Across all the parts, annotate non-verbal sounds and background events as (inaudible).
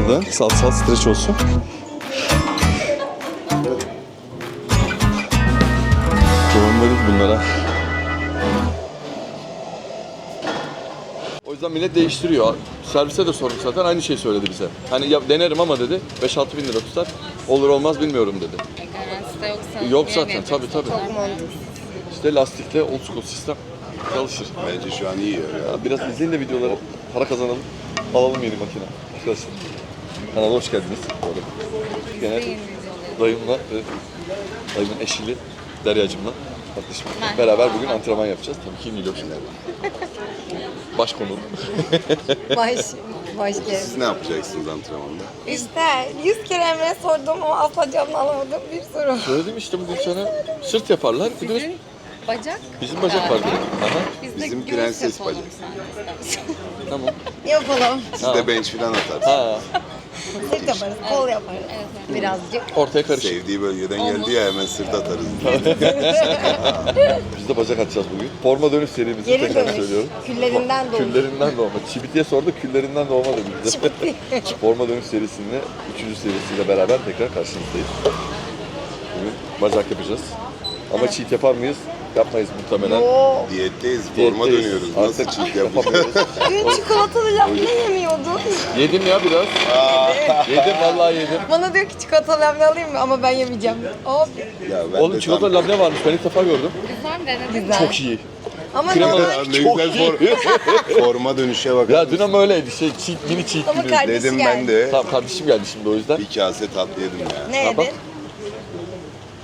aldığın salsal streç olsun. Dolanmadık bunlara. O yüzden millet değiştiriyor. Servise de sorduk zaten aynı şey söyledi bize. Hani ya, denerim ama dedi 5-6 bin lira tutar. Olur olmaz bilmiyorum dedi. Garantisi de yoksa. Yok zaten, tabii, tabii. İşte lastikle old school sistem çalışır. Bence şu an iyi ya. Ya biraz izleyin de videoları. Para kazanalım. Alalım yeni makine. Arkadaşlar. Kanala hoş geldiniz. Gene dayımla ve dayımın eşiyle Derya'cımla kardeşim beraber bugün antrenman yapacağız. Tabii ki şimdi. (laughs) Baş konu. Baş, baş. Siz ne yapacaksınız antrenmanda? İşte 100 kere Emre'ye sordum ama asla cevabını alamadığım bir soru. Söyledim işte bugün sana sırt yaparlar. Bir de bacak. bizim bacak var galiba. dedim. Aha, Bizim prenses bacak. tamam. Yapalım. Siz de bench falan atarsınız. Ha, Sırt yaparız, kol yaparız. Birazcık. ortaya karışık. Sevdiği bölgeden geldi ya hemen sırt atarız. (laughs) (laughs) Biz de bacak atacağız bugün. Forma dönüş serimizi Geri tekrar dönüş. söylüyorum. Küllerinden doğmuş. Küllerinden doğma. Çibitiye sorduk, küllerinden doğma da bizde. (laughs) Forma dönüş serisinde, üçüncü serisiyle beraber tekrar karşınızdayız. Bugün bacak yapacağız. Ama cheat yapar mıyız? Yapmayız muhtemelen. Oo. Diyetteyiz, forma Diyetteyiz. dönüyoruz. Nasıl Artık cheat yapacağız? yapamıyoruz. Dün çikolatalı labne yemiyordun. Yedim ya biraz. yedim vallahi yedim. Bana diyor ki çikolatalı labne alayım mı? Ama ben yemeyeceğim. Hop. Ya ben Oğlum de çikolata labne varmış. Ben ilk defa gördüm. Güzel mi denedin? Güzel. Çok iyi. Ama. Tam ne Çok güzel for- forma dönüşe bak. Ya dün ama öyleydi. Şey, cheat, mini cheat kardeşi Dedim geldi. ben de Tamam kardeşim geldi şimdi o yüzden. bir kase tatlı yedim ya. Ne yedin?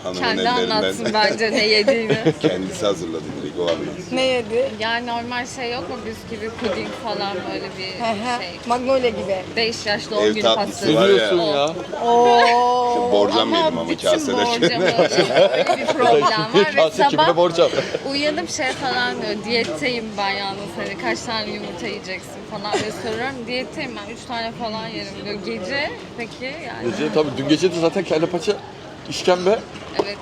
Hanımın Kendi anlatsın (laughs) bence ne yediğini. Kendisi hazırladı direkt o anlatsın. Ne yedi? yani normal şey yok mu? Bisküvi, puding falan böyle bir Hı hı. şey. Magnolia gibi. 5 yaş doğum Ev günü tatlısı pastası. Var ya. diyorsun ya? Oo. Borcam yedim ama bütün kasede. borcamı (laughs) öyle bir problem var ve Kase sabah borcam. uyanıp şey falan diyor diyetteyim ben yalnız hani kaç tane yumurta yiyeceksin falan diye soruyorum diyetteyim ben 3 tane falan yerim diyor gece peki yani Gece tabii dün gece de zaten kelle paça işkembe. evet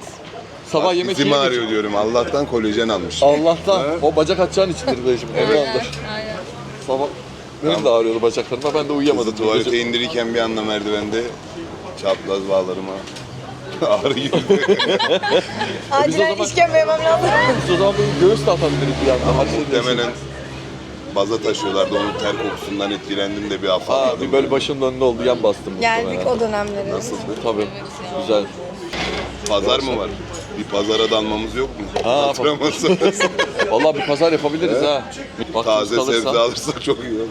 Sabah yemek Dizim yemedik. ağrıyor diyorum. Allah'tan kolajen almış. Allah'tan Ha? o bacak atacağın içindir be şimdi. aynen Sabah benim de ağrıyordu bacaklarıma. Ben de uyuyamadım. Kızı tuvalete Gece- indirirken bir anda merdivende çapraz bağlarıma (laughs) ağrı girdi. Acilen zaman- işkembe yemem lazım. Biz o zaman böyle göğüs de atabiliriz bir anda. Her şey Muhtemelen baza taşıyorlardı. Onun ter kokusundan etkilendim de bir afalladım. bir böyle başımın önünde oldu. Yan bastım. Geldik muhtemelen. o dönemlere. Nasıl? Tabii. Güzel. Pazar mı var? Bir pazara dalmamız yok mu? Ha, sonrası. Vallahi bir pazar yapabiliriz ha. Vaktimiz Taze kalırsa. sebze alırsak çok iyi olur.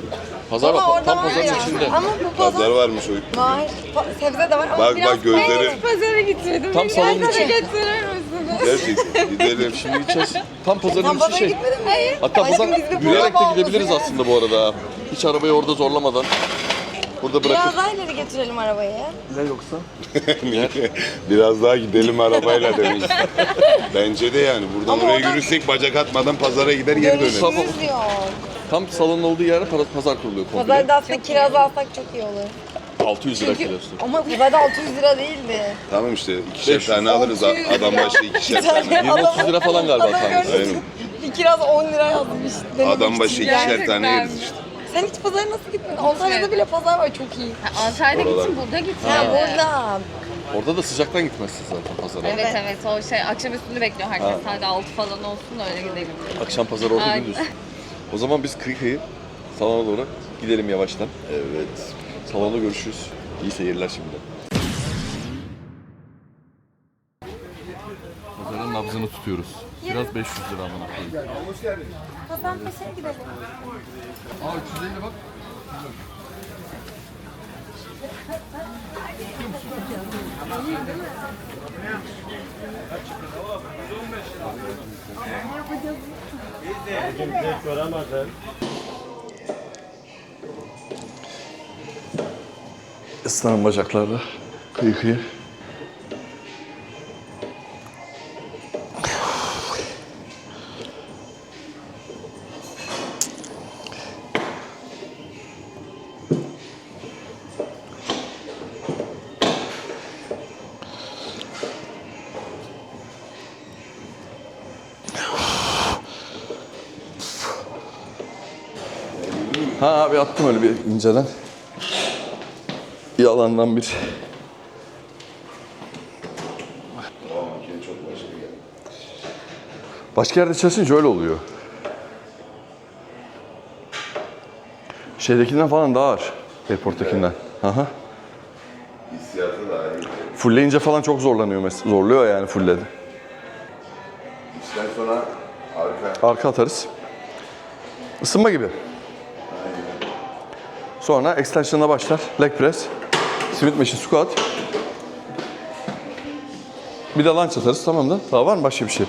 Pazar Ama var. orada Tam var pazarın ya. içinde. Ama bu Pazar pazar varmış o. var. Pa- sebze de var ama Bak biraz bak gözleri. pazara gitmedim Tam salonun Pazara içi. getirir misiniz? Gerçekten gidelim. (laughs) Şimdi gideceğiz. Tam pazarın Tam içi pazara şey. Hayır. Hatta Aşkım pazar biz bir yürüyerek de gidebiliriz aslında bu arada. ha. Hiç arabayı orada zorlamadan. Burada bırakıp. Biraz daha ileri götürelim arabayı. Ne yoksa? (laughs) Biraz daha gidelim arabayla demiş. (laughs) Bence de yani. Buradan Ama oraya oradan- yürüsek bacak atmadan pazara gider geri döneriz. Dönüşümüz yok. Tam salonun olduğu yere para- pazar kuruluyor komple. Pazarda aslında kiraz alsak çok iyi olur. 600 lira kilosu. ama pazarda 600 lira değildi. Tamam işte ikişer 500. tane alırız. A- Adam başı ikişer tane. 20-30 lira falan galiba tanesi. Aynen. Bir kiraz 10 lira yazmış. Denemek Adam başı ikişer tane yeriz işte. Sen hiç pazara nasıl gitmedin? Antalya'da bile pazar var çok iyi. Ha, Antalya'da Oralar. gitsin burada gitsin. Ha burada. Orada da sıcaktan gitmezsin zaten pazara. Evet evet o şey akşam üstünü bekliyor herkes. Ha. Hadi 6 falan olsun da öyle gidelim. Akşam pazarı orada Aynen. gündüz. O zaman biz kıyı salona doğru gidelim yavaştan. Evet. Salonda görüşürüz. İyi seyirler şimdi. Pazarın nabzını tutuyoruz. Biraz 500 lira amına koyayım. Pazar peşine gidelim. Aa 350 bak. Islanan bacaklarla kıyı kıyı. Attım öyle bir inceden. yalandan bir başka yerde çalışınca öyle oluyor. Şeydekinden falan daha ağır. Airport'takinden. Aha. Hissiyatı da. Fullleyince falan çok zorlanıyor mesela. Zorluyor yani fullledi. İşten sonra arka Arka atarız. Isınma gibi. Sonra extension'a başlar. Leg press. Smith machine squat. Bir de lunge atarız. Tamam da. Daha var mı başka bir şey?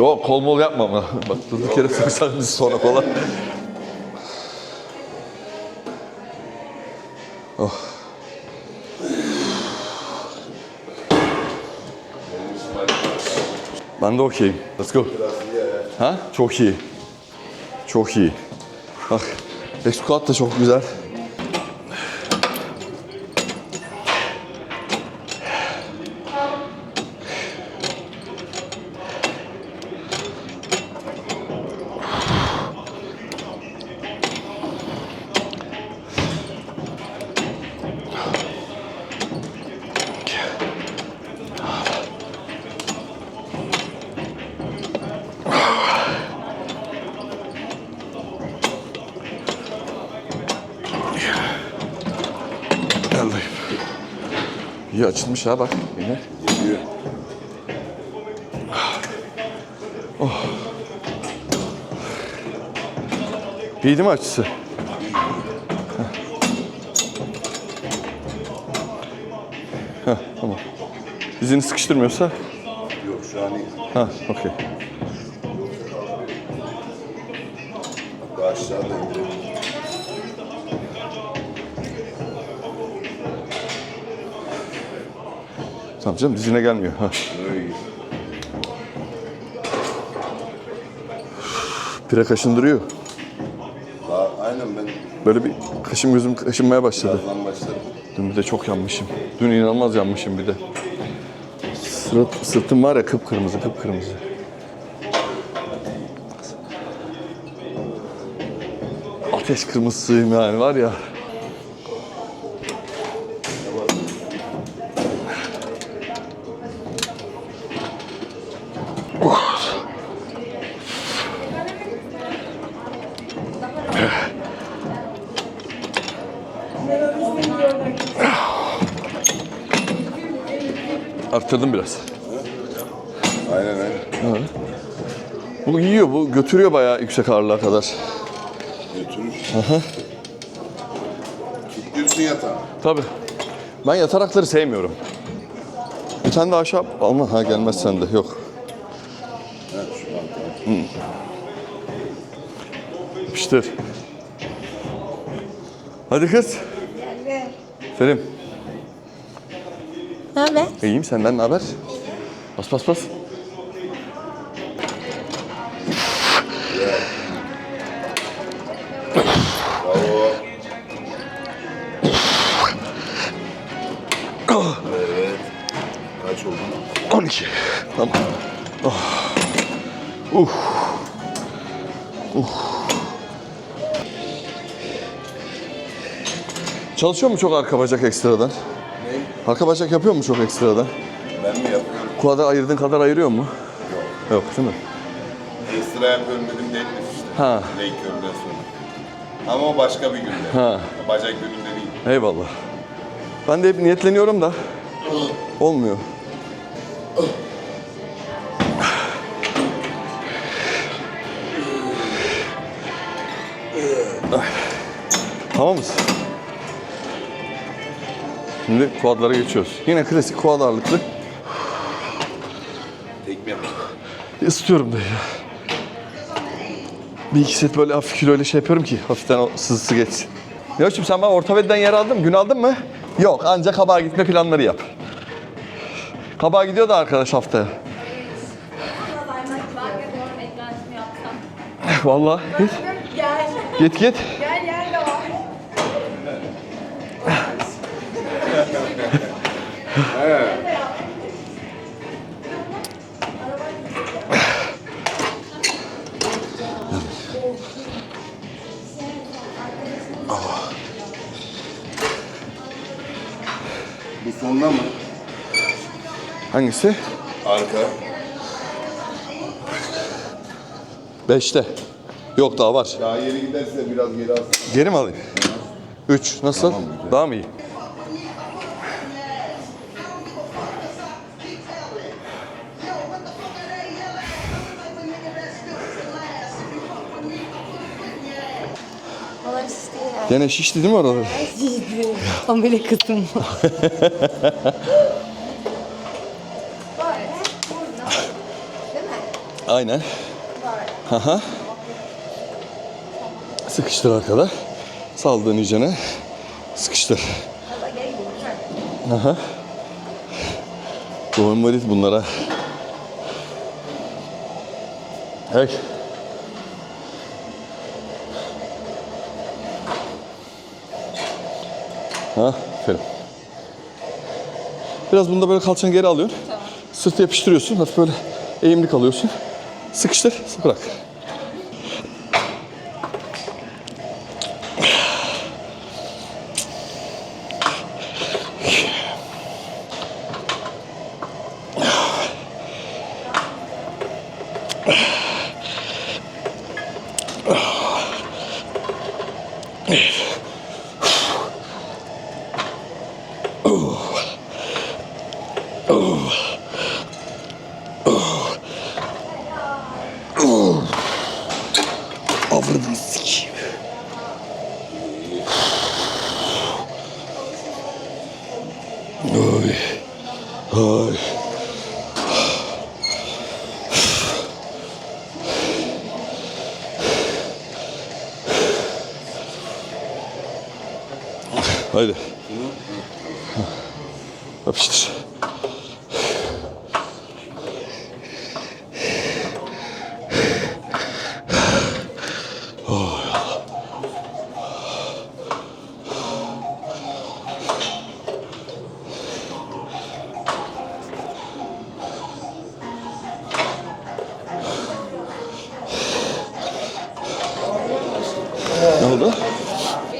Yok kol mol yapma ama. (laughs) Bak durduk yere soksan bizi sonra kola. Oh. Ben de okeyim. Let's go. Ha? Çok iyi. Çok iyi. Bak. Back squat da çok güzel. İyi açılmış ha bak yine. geliyor. İyi değil mi açısı? Heh, tamam. Dizini sıkıştırmıyorsa Yok şu an iyi. ha okey. Canım dizine gelmiyor. (laughs) Pire kaşındırıyor. Daha, aynen ben Böyle bir kaşım gözüm kaşınmaya başladı. birazdan başlarım. Dün bir de çok yanmışım. Dün inanılmaz yanmışım bir de. Sırt, sırtım var ya kıpkırmızı kıpkırmızı. Ateş kırmızısıyım yani var ya. Arttırdım biraz. Aynen aynen. Bu yiyor, bu götürüyor bayağı yüksek ağırlığa kadar. Götürür. Kilitliyorsun yatağı. Tabii. Ben yatarakları sevmiyorum. Bir tane de aşağı alma. Ha gelmez sende. Yok. Ha şu an tamam. Yapıştır. Hadi kız. Selim. Haber? İyiyim senden ne haber? Bas bas bas. Evet. Kaç oldu? 12. Tamam. Oh. Uh. Uh. Çalışıyor mu çok arka bacak ekstradan? Arka bacak yapıyor mu çok ekstradan? Ben mi yapıyorum? Kuada ayırdığın kadar ayırıyor mu? Yok. Yok değil mi? Ekstra yapıyorum dedim mi işte. Ha. Lake körden sonra. Ama o başka bir günde. Ha. Bacak gününde değil. Eyvallah. Ben de hep niyetleniyorum da olmuyor. Tamam mısın? Şimdi kuadlara geçiyoruz. Yine klasik kuad ağırlıklı. Tekme. Isıtıyorum da ya. Bir iki set böyle hafif kiloyla şey yapıyorum ki hafiften o sızısı geçsin. Yoşum sen bana ortopediden yer aldın mı? Gün aldın mı? Yok ancak kabağa gitme planları yap. Kabağa gidiyor da arkadaş haftaya. Vallahi git. Gel. Git git. Gel yer de var. Bu sonda mı? Hangisi? Arka. Beşte. Yok daha var. Daha yeri giderse biraz geri alsın. Geri mi alayım? Üç. Nasıl? Tamam, güzel. Daha mı iyi? Gene şişti değil mi oraları? Şişti. Tam böyle kısım. Aynen. Aha. Sıkıştır arkada. Saldığın iyicene. Sıkıştır. Aha. Normalit bunlara. Hey. Ha, aferin. Biraz bunda böyle kalçanı geri alıyorsun. Sırtı yapıştırıyorsun. Hafif böyle eğimli kalıyorsun. Sıkıştır, bırak. Avradını sikeyim. Ay. Ay. Haydi.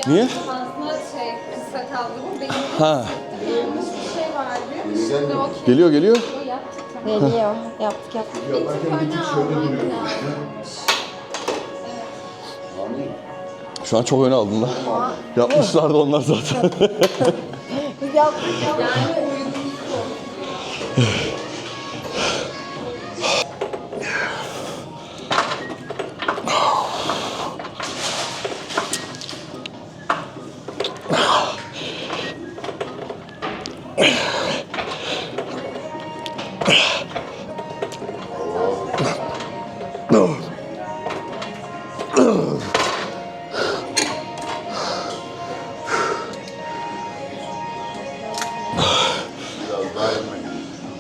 Niye? Aslında şey kısa kaldı bu. Benim Ha, bir şey vardı. Şimdi o geliyor geliyor. kilo yaptık. Geliyor. Yaptık yaptık. Bir. Şu an çok öne aldın lan. Yapmışlardı onlar zaten. Biz (laughs) yaptık yaptık. Yani (laughs) uygun.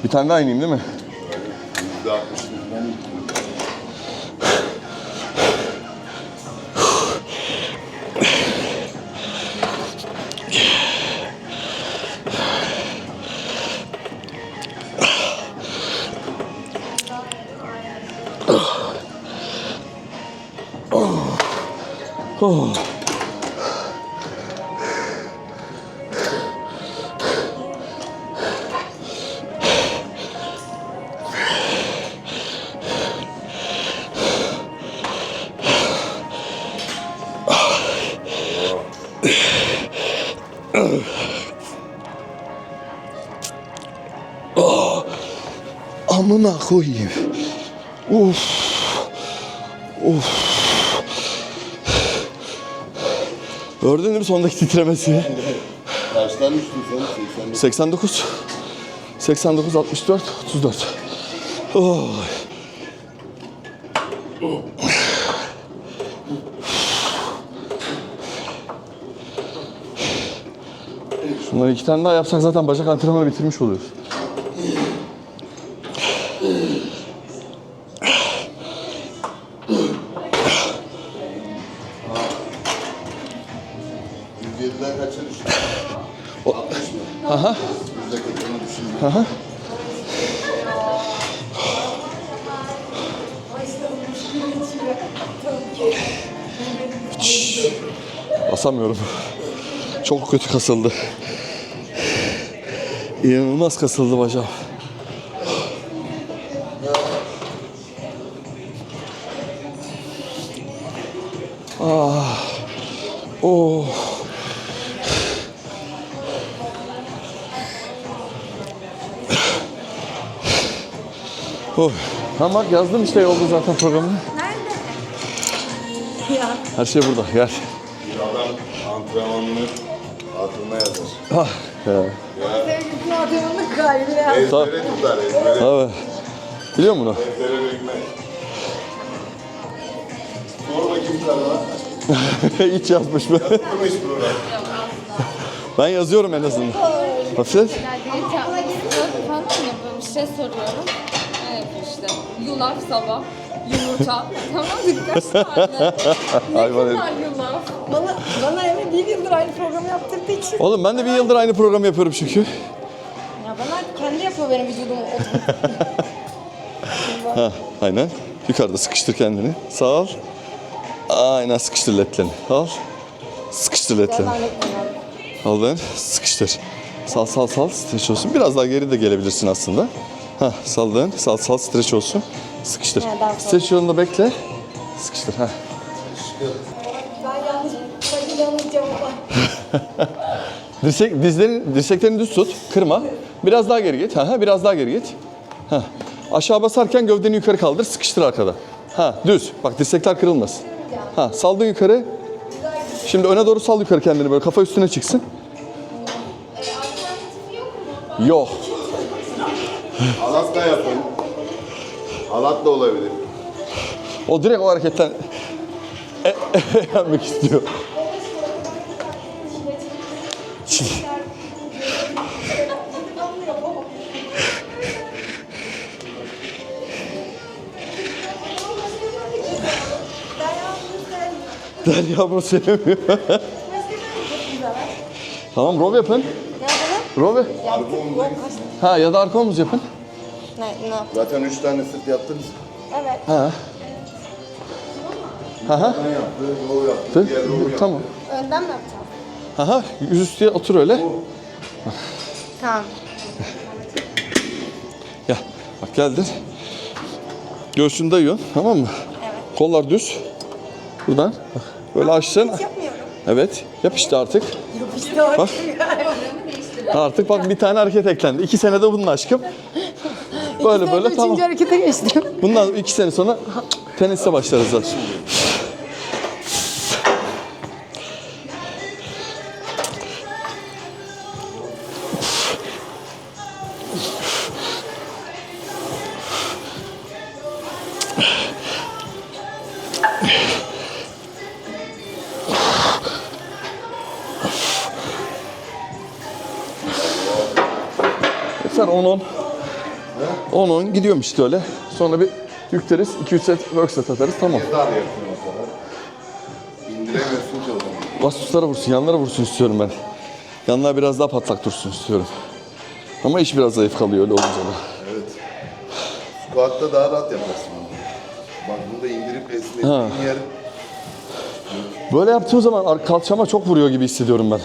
Bir tane daha ineyim değil mi? (sighs) Oh. Oh. Amına koyayım. Uf. Uf. Gördün değil mi sondaki titremesi? Kaçtan düştün sen? 80 89 89 64 34. Oh. Bunları iki tane daha yapsak zaten bacak antrenmanı bitirmiş oluyoruz. Aha. Aha. Basamıyorum. Çok kötü kasıldı. İnanılmaz kasıldı bacağım. Ah. Oh. Oh. Tamam bak yazdım işte yolda zaten programı. Nerede? Ya. Her şey burada. Gel. Bir adam antrenmanını aklına yazar. Ah. Ya. Ya Galiba ya. ezbere tutar ezbere. Abi. Biliyor musun bunu? Ezbere bilmez. Sor bakayım sana. Hiç yazmış mı? Hiç program. Ben yazıyorum en azından. Hafif. Falan ya böyle bir şey soruyorum. Yapıyor işte? Yulaf sabah, yumurta. tamam mı? Kaç tane? Ne Hayvan herif. kadar yulaf? Bana, bana Emre bir yıldır aynı programı yaptırdığı için. Oğlum ben de bir yıldır aynı programı yapıyorum çünkü. Yapıyor benim vücudumu. (laughs) Ha, aynen. Yukarıda sıkıştır kendini. Sağ ol. Aynen sıkıştır ledlerini. Al. Sıkıştır ledlerini. Al ben. Sıkıştır. Sal sal sal streç olsun. Biraz daha geri de gelebilirsin aslında. Ha saldın. Sal sal streç olsun. Sıkıştır. Ha. Streç yolunda bekle. Sıkıştır. Ha. Ben yanlış, ben yanlış cevap (laughs) Dirsek, dizlerin, dirseklerini düz tut. Kırma. Biraz daha geri git. Ha, ha, biraz daha geri git. Ha. Aşağı basarken gövdeni yukarı kaldır. Sıkıştır arkada. Ha, düz. Bak dirsekler kırılmasın. Ha, saldın yukarı. Şimdi öne doğru sal yukarı kendini böyle kafa üstüne çıksın. Yok. Halat da yapın. Halat da olabilir. O direkt o hareketten (laughs) e, e, yapmak istiyor. (laughs) Derya bunu sevmiyor. tamam rov yapın. Rov. Arka omuzda Ha ya da arka omuz yapın. Ne, ne? Zaten üç tane sırt yaptınız. Evet. Ha. Ha ha. Ben yaptı, yol yaptı, diğer yol yaptı. Tamam. Önden mi yapacağım? Ha ha. Yüzüstüye otur öyle. Tamam. Gel. Bak geldin. Göğsünü dayıyorsun. Tamam mı? Evet. Kollar düz. Buradan. Bak. Böyle açsın. Yapmıyorum. Evet. Yap işte artık. İşte o. Bak. (laughs) Artık bak bir tane hareket eklendi. İki senede bununla aşkım. Böyle böyle tamam. Üçüncü harekete geçtim. Bundan iki sene sonra teniste başlarız zaten. Gidiyorum işte öyle. Sonra bir yükleriz. 2-3 set work set atarız. Tamam. Dar yapın o kadar. İndiremiyorsun ki o zaman. Vastuslara vursun, yanlara vursun istiyorum ben. Yanlar biraz daha patlak dursun istiyorum. Ama iş biraz zayıf kalıyor öyle olunca da. Evet. Squat'ta daha rahat yaparsın. Bak bunu da indirip esnettiğin yer Böyle yaptığım zaman ar- kalçama çok vuruyor gibi hissediyorum ben.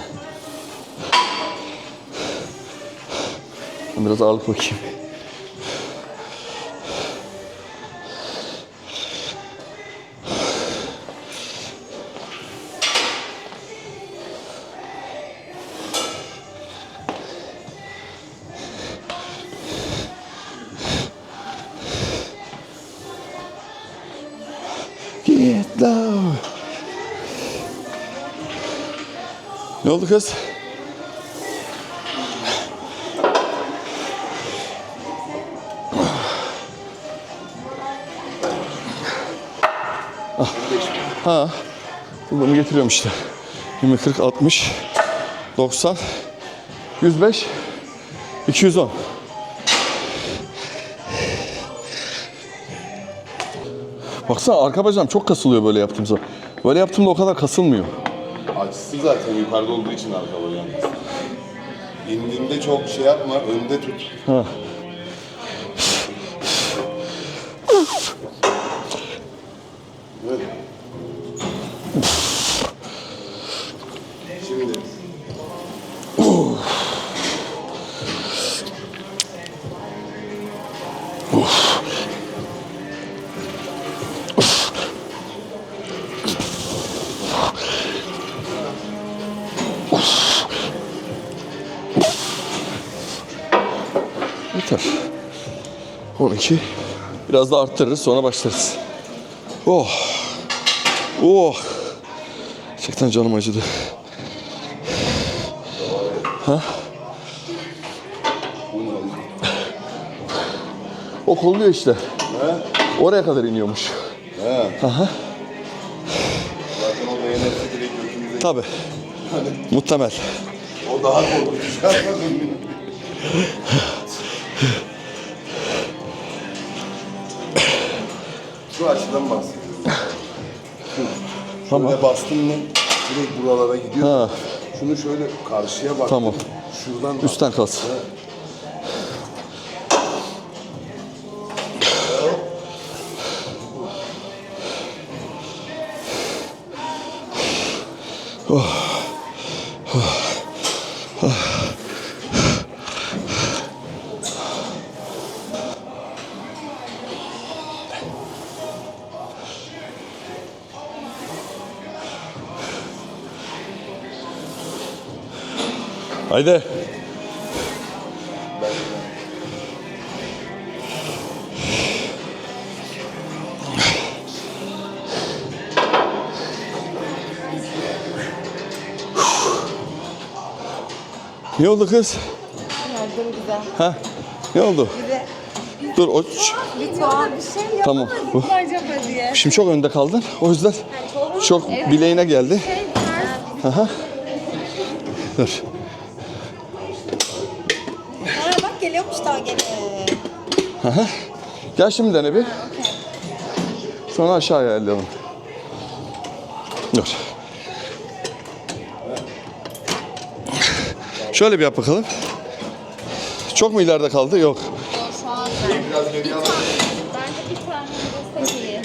Ben Biraz ağırlık bakayım. Oldu kız? Ah. Ha. Bunu getiriyorum işte. 20, 40, 60, 90, 105, 210. Baksana arka bacağım çok kasılıyor böyle yaptığım zaman. Böyle yaptığımda o kadar kasılmıyor. Açısı zaten yukarıda olduğu için arka bacağın. İndiğinde çok şey yapma, önde tut. Şimdi. 12. Biraz da arttırırız sonra başlarız. Oh. Oh. Gerçekten canım acıdı. Ha? O kolluyor işte. Ha? Oraya kadar iniyormuş. Ha. Aha. Zaten o da yenerse direkt götümüze. Tabi. Muhtemel. O daha korkutucu. (laughs) Şu açıdan bahsediyorum. (laughs) Tamam. Şöyle bastın mı direkt buralara gidiyor. Ha. Şunu şöyle karşıya bak. Tamam. Şuradan. Üstten kalsın. Haydi. Ne oldu kız? Yardım güzel. Ha? Ne oldu? Bize Dur o lütfen bir şey yap. tamam. Bu. Acaba diye. Şimdi çok önde kaldın. O yüzden çok bileğine geldi. Aha. Dur. Ha bak geliyormuş daha gene. Aha. Gel şimdi dene bir. Sonra aşağıya ayarlayalım. Dur. Şöyle bir yap bakalım. Çok mu ileride kaldı? Yok.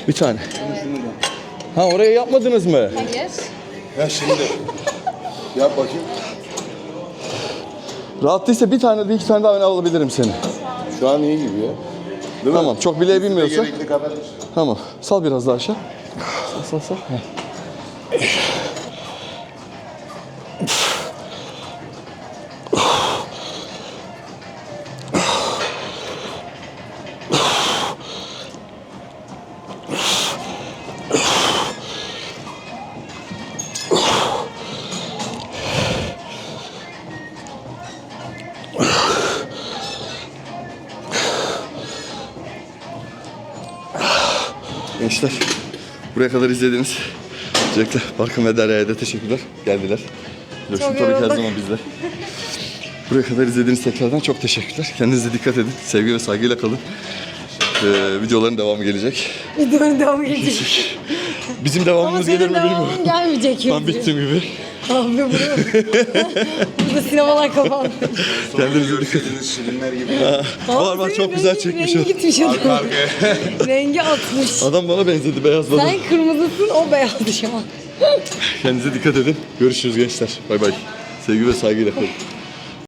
Bir tane. Ha oraya yapmadınız mı? Hayır. Ya şimdi. Yap bakayım. Rahat değilse bir tane de iki tane daha öne alabilirim seni. Şu an iyi gibi ya. Değil Tamam. Çok bileğe kadar. Tamam. Sal biraz daha aşağı. Sal sal sal. (laughs) Gençler buraya kadar izlediniz. Öncelikle Barkın ve Derya'ya da teşekkürler. Geldiler. Loşun tabii ki her zaman bizler. Buraya kadar izlediğiniz tekrardan çok teşekkürler. Kendinize dikkat edin. Sevgi ve saygıyla kalın. Ee, videoların devamı gelecek. Videonun devamı gelecek. Bizim devamımız gelir mi bilmiyorum. gelmeyecek. Ben bittim gibi. Abi burada, (laughs) burada sinemalar kapandı. Kendinize dikkat edin. Gördüğünüz şirinler gibi. Var var çok güzel çekmiş o. Rengi gitmiş adam. (laughs) Rengi atmış. Adam bana benzedi beyazladı. Sen kırmızısın o beyazdı şu an. Kendinize dikkat edin. Görüşürüz gençler. Bay bay. Sevgi ve saygıyla kalın.